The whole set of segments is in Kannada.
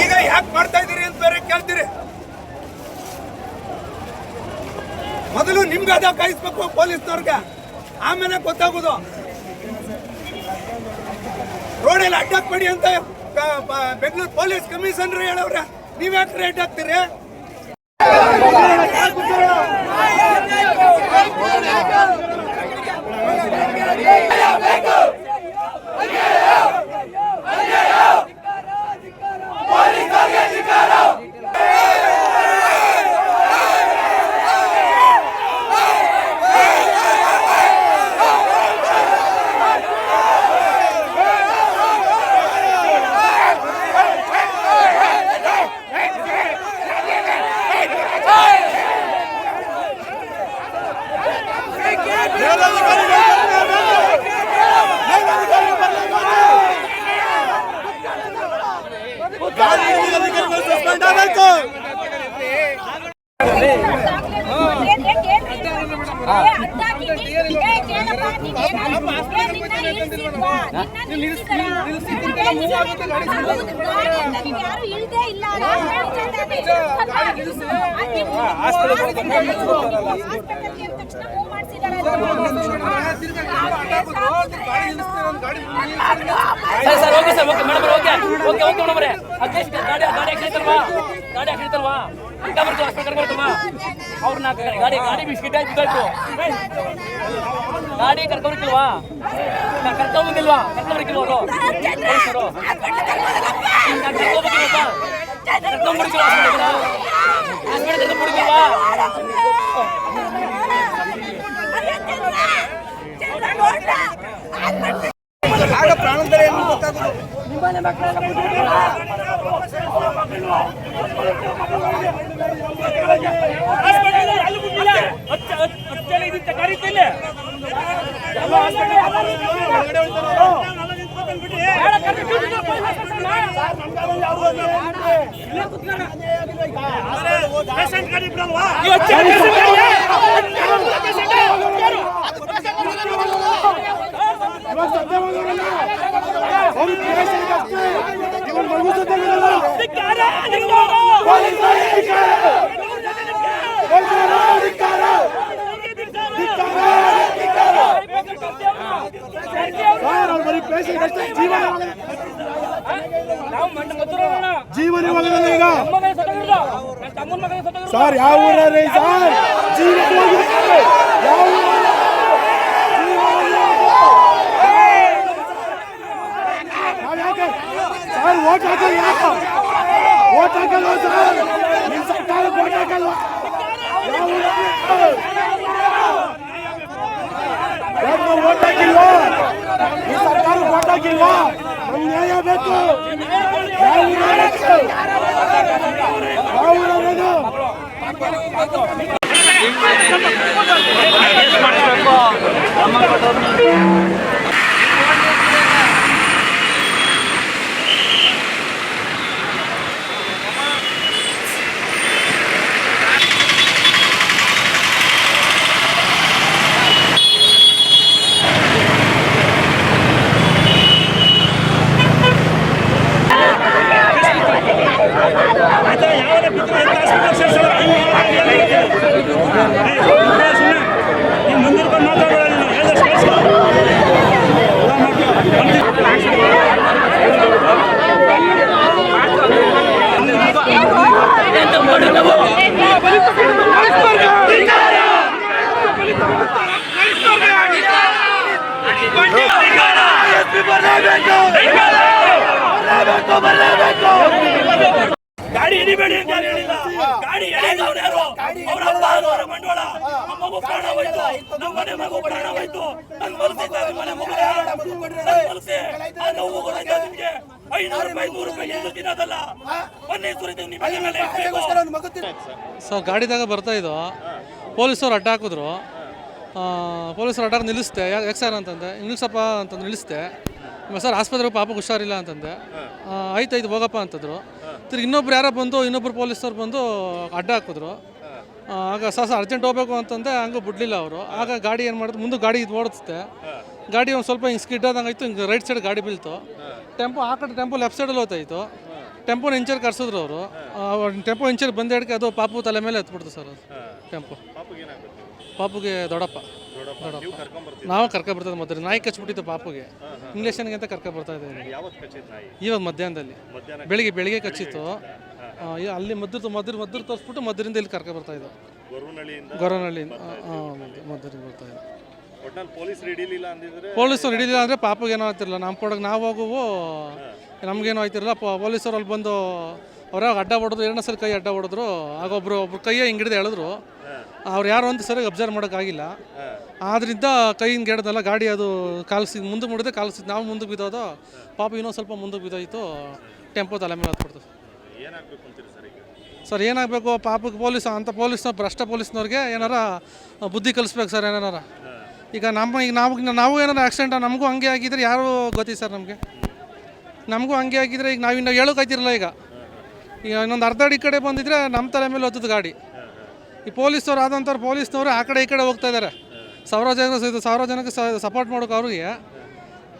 ಈಗ ಯಾಕೆ ಮಾಡ್ತಾ ಇದ್ದೀರಿ ಅಂತ ಬೇರೆ ಕೇಳ್ತೀರಿ? ಮೊದಲು ನಿಮ್ಗೆ ಅದ ಕಾಯಿಸ್ಬೇಕು ಪೊಲೀಸ್ನವ್ರಿಗೆ. ಆಮೇಲೆ ಗೊತ್ತಾಗೋದು. ರೋಡಲ್ಲಿ ಅಡ್ಡಾಕ್ಬೇಡಿ ಅಂತ ಬೆಂಗಳೂರು ಪೊಲೀಸ್ ಕಮಿಷನರ್ ಹೇಳವ್ರೆ. ನೀವ್ಯಾಕ್ರೆ ಯಾಕೆ ರೇಟ್ ಇಲ್ಲ. Sir sir okay sir okay madam okay. Okay okay madam ರೇ ಅಧ್ಯಕ್ಷ ಗಾಡಿ ಗಾಡಿ ಹಾಕಿರ್ತಲ್ವಾ ಗಾಡಿ ಹಾಕಿರ್ತಲ್ವಾ ಅಂತ ಬರ್ತೀವಿ ಅವ್ರನ್ನ ಗಾಡಿ ಗಾಡಿ ಬಿಸ್ಕಿಟ್ ಆಯ್ತು ಗಾಡಿ ಕರ್ಕೊಂಬರ್ಕಿಲ್ವಾ ಕರ್ಕೊಂಬಂದಿಲ್ವಾ ಅವರು? ಹಾಸ್ಪಿಟಲ್ ಕರ್ಕೊಂಬರ್ಕಿಲ್ವಾ ಆಗ ಪ್ರಾಣದಲ್ಲಿ ಏನು ಗೊತ್ತಾಗೋದು ಜೀವನ ಇವಾಗಲ್ಲ ಈಗ ಸರ್ ಯಾವ ಊರಲ್ಲಿ ಸರ್ ಜೀವನ ಹೋಗಿದೆ. ಯಾವ ಊರಲ್ಲಿ? ನಾವ್ ಯಾಕೆ? ಸರ್ ಓಟ್ ಹಾಕಲ್ಲ ಯಾಕೆ? ಓಟ್ ಹಾಕಲ್ವಾ ಸರ್ I'm ಗಾಡಿ ಹಿಡಿಬೇಡಿ ಅಂತ ಯಾರು ಹೇಳಿಲ್ಲ. ಗಾಡಿ ಎಳೆದವ್ರು ಯಾರು? ಅವ್ರ ಅಪ್ಪ ಅವರ ಬಂಡವಾಳ ನಮ್ಮಗೂ ಪ್ರಾಣ ಹೋಯ್ತು. ನಮ್ಮ ಮನೆ ಮಗು ಪ್ರಾಣ ಹೋಯ್ತು. ನನ್ ಮನಸ್ಸಿದ್ದ ಮನೆ ಮಗು ಮನಸ್ಸೆ. ಆ ನೋವು ಕೂಡ ಇದೆ ನಿಮ್ಗೆ? ಐನೂರು ರೂಪಾಯಿ ನೂರು ರೂಪಾಯಿ ಎಂದು ತಿನ್ನೋದಲ್ಲ? ಮೊನ್ನೆ ಸುರಿದು ನಿಮ್ಮ ಮೇಲೆ ಸೊ ಗಾಡಿದಾಗ ಬರ್ತಾ ಇದ್ದೋ? ಪೊಲೀಸರು ಅಡ್ಡ ಹಾಕಿದ್ರು? ಪೊಲೀಸರು ಅಡ್ಡಾಗ ನಿಲ್ಲಿಸ್ದೆ. ಯಾಕೆ ಯಾಕೆ ಸರ್ ಅಂತಂದೆ? ನಿಲ್ಲಿಸಪ್ಪ ಅಂತಂದು ನಿಲ್ಲಿಸ್ದೆ. ಸರ್ ಆಸ್ಪತ್ರೆಗೆ ಪಾಪಕ್ಕೆ ಹುಷಾರಿಲ್ಲ ಅಂತಂದೆ. ಆಯ್ತು ಆಯ್ತು ಹೋಗಪ್ಪ ಅಂತಂದ್ರು. ತಿರ್ಗಿ ಇನ್ನೊಬ್ರು ಯಾರೋ ಬಂದು ಇನ್ನೊಬ್ರು ಪೊಲೀಸರು ಬಂದು ಅಡ್ಡ ಹಾಕಿದ್ರು. ಆಗ ಸರ್ ಸರ್ ಅರ್ಜೆಂಟ್ ಹೋಗ್ಬೇಕು ಅಂತಂದೆ ಹಂಗೆ ಬಿಡಲಿಲ್ಲ ಅವರು. ಆಗ ಗಾಡಿ ಏನು ಮಾಡಿದ್ರು ಮುಂದೆ ಗಾಡಿ ಇದು ಓಡಿಸ್ತೆ ಗಾಡಿ ಒಂದು ಸ್ವಲ್ಪ ಹಿಂಗೆ ಸ್ಕಿಡ್ ಆದಂಗೆ ಆಯಿತು ಹಿಂಗೆ ರೈಟ್ ಸೈಡ್ ಗಾಡಿ ಬೀಳ್ತು. ಟೆಂಪೋ ಆ ಕಡೆ ಟೆಂಪೋ ಲೆಫ್ಟ್ ಸೈಡಲ್ಲಿ ಹೋಗ್ತಾಯಿತ್ತು ಟೆಂಪೋನ ಇಂಚರ್ ಕರ್ಸಿದ್ರು ಅವರು. ಟೆಂಪೋ ಇಂಚರ್ ಬಂದ ಹಿಡ್ಕೆ ಅದು ಪಾಪು ತಲೆ ಮೇಲೆ ಎತ್ಬಿಡ್ತು ಸರ್ ಅದು. ಟೆಂಪೋ. ಪಾಪುಗೆ ದೊಡ್ಡಪ್ಪ. ದೊಡ್ಡಪ್ಪ. ನಾವು ಕರ್ಕೊ ಬರ್ತದೆ ಮೊದಲು ನಾಯಿ ಕಚ್ಬಿಟ್ಟಿತ್ತು ಪಾಪುಗೆ. ಇಂಗ್ಲೇಷನ್ಗೆ ಅಂತ ಕರ್ಕೊ ಬರ್ತಾ ಇದ್ದೀವಿ ಇವತ್ತು ಮಧ್ಯಾಹ್ನದಲ್ಲಿ. ಬೆಳಿಗ್ಗೆ ಬೆಳಿಗ್ಗೆ ಕಚ್ಚಿತ್ತು. ಅಲ್ಲಿ ಮದ್ರ ಮದ್ರ ಮದ್ರ ತೋರಿಸ್ಬಿಟ್ಟು ಮದ್ರಿಂದ ಇಲ್ಲಿ ಕರ್ಕೊ ಬರ್ತಾ ಇದ್ದು. ಗೊರವನಹಳ್ಳಿ ಮದ್ದೂರಿಗೆ ಬರ್ತಾ ಇದ್ದ. ಪೊಲೀಸರು ಹಿಡಿಲಿಲ್ಲ ಅಂದರೆ ಪಾಪುಗೆ ಏನೋ ಆಗ್ತಿರಲ್ಲ ನಮ್ಮ ಕೊಡೋಕೆ ನಾವು ಹೋಗುವು ನಮಗೇನೋ ಆಯ್ತಿರಲ್ಲ ಪೊಲೀಸರು ಅಲ್ಲಿ ಬಂದು ಅವ್ರ ಅಡ್ಡ ಹೊಡೆದ್ರು ಎರಡನೇ ಸಲ ಕೈ ಅಡ್ಡ ಹೊಡೆದ್ರು ಆಗ ಒಬ್ರು ಒಬ್ರು ಕೈಯ ಹಿಂಗೆ ಹಿಡಿದು ಎಳೆದ್ರು. ಅವ್ರು ಯಾರು ಅಂತ ಸರಿಯಾಗಿ ಅಬ್ಸರ್ವ್ ಮಾಡೋಕ್ಕಾಗಿಲ್ಲ. ಆದ್ರಿಂದ ಕೈ ಹಿಂಗೆ ಹಿಡ್ದಲ್ಲ ಗಾಡಿ ಅದು ಕಾಲ್ಸಿ ಮುಂದೆ ಮುಡಿದೆ ಕಾಲಿಸಿದ್ ನಾವು ಮುಂದೆ ಬಿದ್ದೋದು ಪಾಪ ಇನ್ನೊಂದು ಸ್ವಲ್ಪ ಮುಂದೆ ಬಿದ್ದೋಯ್ತು ಟೆಂಪೋ ತಲೆ ಮೇಲೆ ಹತ್ಬಿಡ್ತು ಏನಾಗ್ಬೇಕು ಅಂತೀರಿ ಸರ್ ಸರ್ ಏನಾಗಬೇಕು ಪಾಪಕ್ಕೆ ಪೊಲೀಸ್ ಅಂತ ಪೊಲೀಸ್ನ ಭ್ರಷ್ಟ ಪೊಲೀಸ್ನವ್ರಿಗೆ ಏನಾರ ಬುದ್ಧಿ ಕಲಿಸ್ಬೇಕು ಸರ್ ಏನಾರ. ಈಗ ನಮ್ಮ ಈಗ ನಾವು ನಾವು ಏನಾರ ಆಕ್ಸಿಡೆಂಟ್ ನಮಗೂ ಹಂಗೆ ಆಗಿದ್ರೆ ಯಾರು ಗೊತ್ತಿ ಸರ್ ನಮಗೆ? ನಮಗೂ ಹಂಗೆ ಆಗಿದ್ರೆ ಈಗ ನಾವು ಇನ್ನು ಹೇಳೋಕ್ಕಾಯ್ತಿರಲ್ಲ ಈಗ. ಈಗ ಇನ್ನೊಂದು ಅರ್ಧ ಅಡಿ ಈ ಕಡೆ ಬಂದಿದ್ರೆ ನಮ್ಮ ತಲೆ ಮೇಲೆ ಹೊತ್ತದ ಗಾಡಿ. ಈ ಪೊಲೀಸ್ನವ್ರು ಆದಂಥವ್ರು ಪೊಲೀಸ್ನವರು ಆ ಕಡೆ ಈ ಕಡೆ ಹೋಗ್ತಾ ಇದ್ದಾರೆ ಸಾವಿರ ಜನ ಇದು ಸಾವಿರ ಜನಕ್ಕೆ ಸಪೋರ್ಟ್ ಮಾಡೋಕೆ ಅವ್ರಿಗೆ.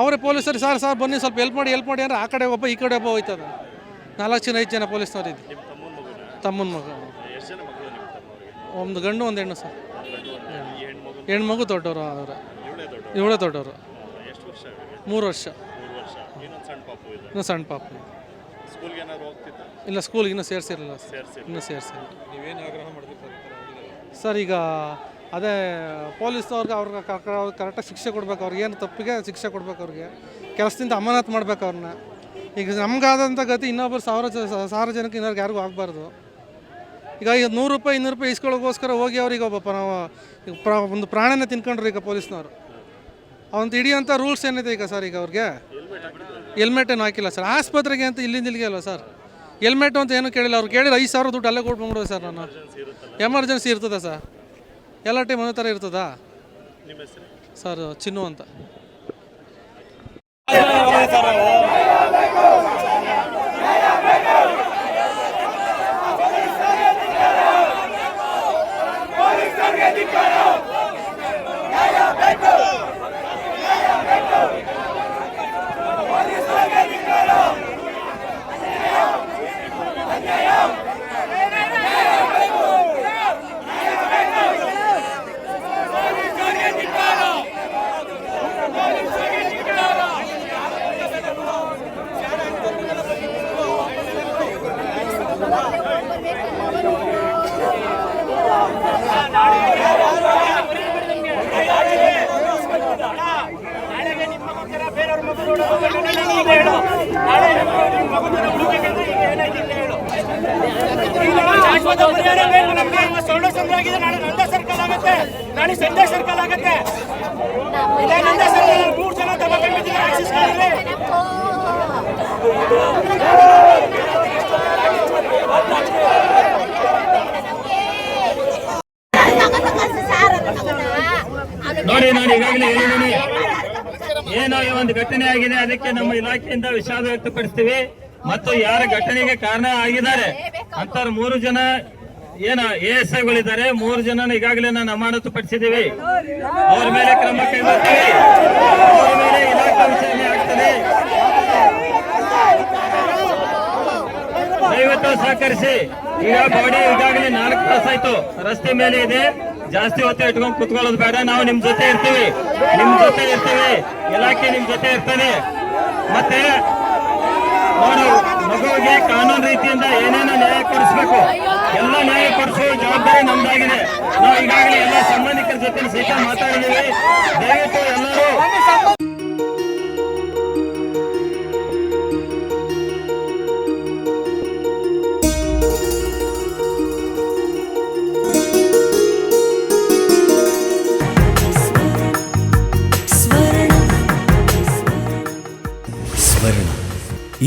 ಅವರೇ ಪೊಲೀಸರು ಸರ್ ಸರ್ ಬನ್ನಿ ಸ್ವಲ್ಪ ಹೆಲ್ಪ್ ಮಾಡಿ ಹೆಲ್ಪ್ ಮಾಡಿ ಅಂದ್ರೆ ಆ ಕಡೆ ಒಬ್ಬ ಈ ಕಡೆ ಒಬ್ಬ ಹೋಯ್ತದ. ನಾಲ್ಕು ಜನ ಐದು ಜನ ಪೊಲೀಸ್ನವ್ರು ಇದ್ದು ನಿಮ್ಮ ತಮ್ಮನ ಮಗ. ಒಂದು ಗಂಡು ಒಂದು ಹೆಣ್ಣು ಸರ್. ಹೆಣ್ಮಗು ದೊಡ್ಡವರು ಅವರು ಇವಳೇ ದೊಡ್ಡವರು? ಮೂರು ವರ್ಷ. ಪಾಪು ಇದೆ ಇನ್ನೂ ಸಣ್ಣ ಪಾಪ. ಸ್ಕೂಲ್ಗೆ ಏನಾದ್ರು ಹೋಗ್ತಿದ್ದ ಇಲ್ಲ ಸ್ಕೂಲ್ಗೆ ಇನ್ನೂ ಸೇರಿಸಿರಲಿಲ್ಲ ಸೇರಿಸಿ ಇನ್ನೂ ಸೇರಿಸಿಲ್ಲ. ನೀವೇನು ಆಗ್ರಹ ಸರ್ ಈಗ ಅದೇ ಪೊಲೀಸ್ನವ್ರಿಗೆ ಅವ್ರಿಗೆ ಕರೆಕ್ಟಾಗಿ ಶಿಕ್ಷೆ ಕೊಡ್ಬೇಕು. ಅವ್ರಿಗೆ ಏನು ತಪ್ಪಿಗೆ ಶಿಕ್ಷೆ ಕೊಡ್ಬೇಕು ಅವ್ರಿಗೆ. ಕೆಲಸದಿಂದ ಅಮಾನತ್ ಮಾಡ್ಬೇಕು ಅವ್ರನ್ನ ಈಗ ನಮ್ಗಾದಂಥ ಗತಿ ಇನ್ನೊಬ್ಬರು ಸಾವಿರ ಸಾರ್ವಜನಿಕ ಸಾವಿರ ಜನಕ್ಕೆ ಇನ್ನೊರ್ಗೆ ಯಾರಿಗೂ ಆಗಬಾರ್ದು. ಈಗ ಈಗ ನೂರು ರೂಪಾಯಿ ಇನ್ನೂರು ರೂಪಾಯಿ ಇಸ್ಕೊಳ್ಳೋಗೋಸ್ಕರ ಹೋಗಿ ಅವ್ರಿಗೆ ಒಬ್ಬ ನಾವು ಈಗ ಪ್ರ ಒಂದು ಪ್ರಾಣನ ತಿನ್ಕೊಂಡ್ರು ಈಗ ಪೊಲೀಸ್ನವರು. ಅವಂತ ಹಿಡಿಯೋಂಥ ರೂಲ್ಸ್ ಏನಿದೆ ಈಗ ಸರ್ ಈಗ ಅವ್ರಿಗೆ? ಹೆಲ್ಮೆಟ್ ಏನು ಹಾಕಿಲ್ಲ ಸರ್. ಆಸ್ಪತ್ರೆಗೆ ಅಂತ ಇಲ್ಲಿಂದ ಇಲ್ಲಿಗೆ ಅಲ್ವಾ ಸರ್? ಹೆಲ್ಮೆಟ್ ಅಂತ ಏನು ಕೇಳಿಲ್ಲ. ಅವ್ರು ಕೇಳಿದ್ರೆ ಐದು ಸಾವಿರ ದುಡ್ಡು ಅಲ್ಲೇ ಕೊಟ್ಬಿಡ್ಬೋದು ಸರ್ ನಾನು. ಎಮರ್ಜೆನ್ಸಿ ಇರ್ತದೆ ಸರ್. ಎಲ್ಲ ಟೈಮ್ ಒಂದೇ ಥರ ಇರ್ತದಾ? ನಿಮ್ಮ ಹೆಸರು? ಸರ್ ಚಿನ್ನು ಅಂತ. ಶಾಶ್ವತ ಪರಿಹಾರ ಬೇಕು. ನಮ್ಗೆ ಈಗ ಸೊಳ್ಳೆ ಸಂದ್ರ ಆಗಿದೆ. ನಾಳೆ ನಂದ ಸರ್ಕಲ್ ಆಗುತ್ತೆ. ನಾಳೆ ಸಂಜೆ ಸರ್ಕಲ್ ಆಗುತ್ತೆ. ಇಲ್ಲ ನಂದ ಸರ್ಕಲ್ ಮೂರು ಜನ ಏನೋ ಒಂದು ಘಟನೆ ಆಗಿದೆ. ಅದಕ್ಕೆ ನಮ್ಮ ಇಲಾಖೆಯಿಂದ ವಿಷಾದ ವ್ಯಕ್ತಪಡಿಸ್ತೀವಿ. ಮತ್ತು ಯಾರ ಘಟನೆಗೆ ಕಾರಣ ಆಗಿದ್ದಾರೆ? ಅಂತ ಮೂರು ಜನ ಏನ ಎ ಎಸ್ ಐಗಳಿದ್ದಾರೆ. ಮೂರು ಜನ ಈಗಾಗಲೇ ನಾನು ಅಮಾನತು ಪಡಿಸಿದ್ದೀವಿ ಅವ್ರ ಮೇಲೆ ಕ್ರಮ ಕೈಗೊಳ್ತೀವಿ. ಅವ್ರ ಮೇಲೆ ಇಲಾಖೆ ವಿಚಾರಣೆ ಆಗ್ತದೆ. ದಯವಿಟ್ಟು ಸಹಕರಿಸಿ. ಈಗ ಬಾಡಿ ಈಗಾಗಲೇ ನಾಲ್ಕು ತಾಸಾಯ್ತು ರಸ್ತೆ ಮೇಲೆ ಇದೆ. ಜಾಸ್ತಿ ಹೊತ್ತು ಇಟ್ಕೊಂಡು ಕುತ್ಕೊಳ್ಳೋದು ಬೇಡ. ನಾವು ನಿಮ್ ಜೊತೆ ಇರ್ತೀವಿ. ನಿಮ್ ಜೊತೆ ಇರ್ತೀವಿ. ಇಲಾಖೆ ನಿಮ್ ಜೊತೆ ಇರ್ತದೆ ಮತ್ತೆ ಅವರು ಮಗುವಿಗೆ ಕಾನೂನು ರೀತಿಯಿಂದ ಏನೇನೋ ನ್ಯಾಯ ಕೊಡಿಸ್ಬೇಕು. ಎಲ್ಲ ನ್ಯಾಯ ಕೊಡಿಸುವ ಜವಾಬ್ದಾರಿ ನಮ್ದಾಗಿದೆ. ನಾವು ಈಗಾಗಲೇ ಎಲ್ಲ ಸಂಬಂಧಿಕರ ಜೊತೆ ಸಹಿತ ಮಾತಾಡಿದ್ದೀವಿ. ದಯವಿಟ್ಟು ಎಲ್ಲರೂ